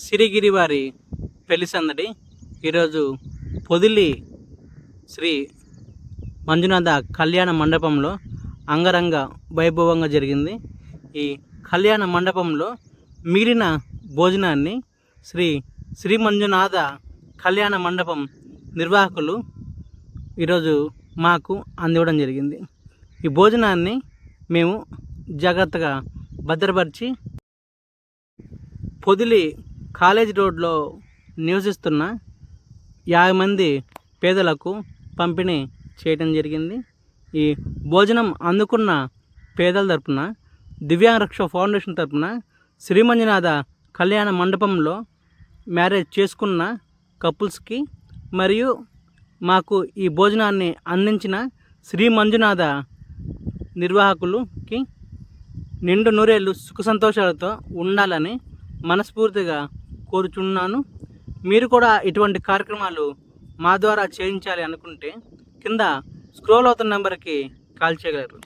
సిరిగిరి వారి పెళ్ళి సందడి ఈరోజు పొదిలి శ్రీ మంజునాథ కళ్యాణ మండపంలో అంగరంగ వైభవంగా జరిగింది. ఈ కళ్యాణ మండపంలో మిగిలిన భోజనాన్ని శ్రీ శ్రీ మంజునాథ కళ్యాణ మండపం నిర్వాహకులు ఈరోజు మాకు అందివ్వడం జరిగింది. ఈ భోజనాన్ని మేము జాగ్రత్తగా భద్రపరిచి పొదిలి కాలేజ్ రోడ్లో నివసిస్తున్న యాభై మంది పేదలకు పంపిణీ చేయడం జరిగింది. ఈ భోజనం అందుకున్న పేదల తరపున దివ్యాంగ రక్ష ఫౌండేషన్ తరపున శ్రీమంజనాథ కళ్యాణ మండపంలో మ్యారేజ్ చేసుకున్న కపుల్స్కి మరియు మాకు ఈ భోజనాన్ని అందించిన శ్రీ మంజునాథ నిర్వాహకులకి నిండు నూరేళ్ళు సుఖ సంతోషాలతో ఉండాలని మనస్ఫూర్తిగా కోరుచున్నాను. మీరు కూడా ఇటువంటి కార్యక్రమాలు మా ద్వారా చేయించాలి అనుకుంటే కింద స్క్రోల్ అవుతున్న నెంబర్కి కాల్ చేయగలరు.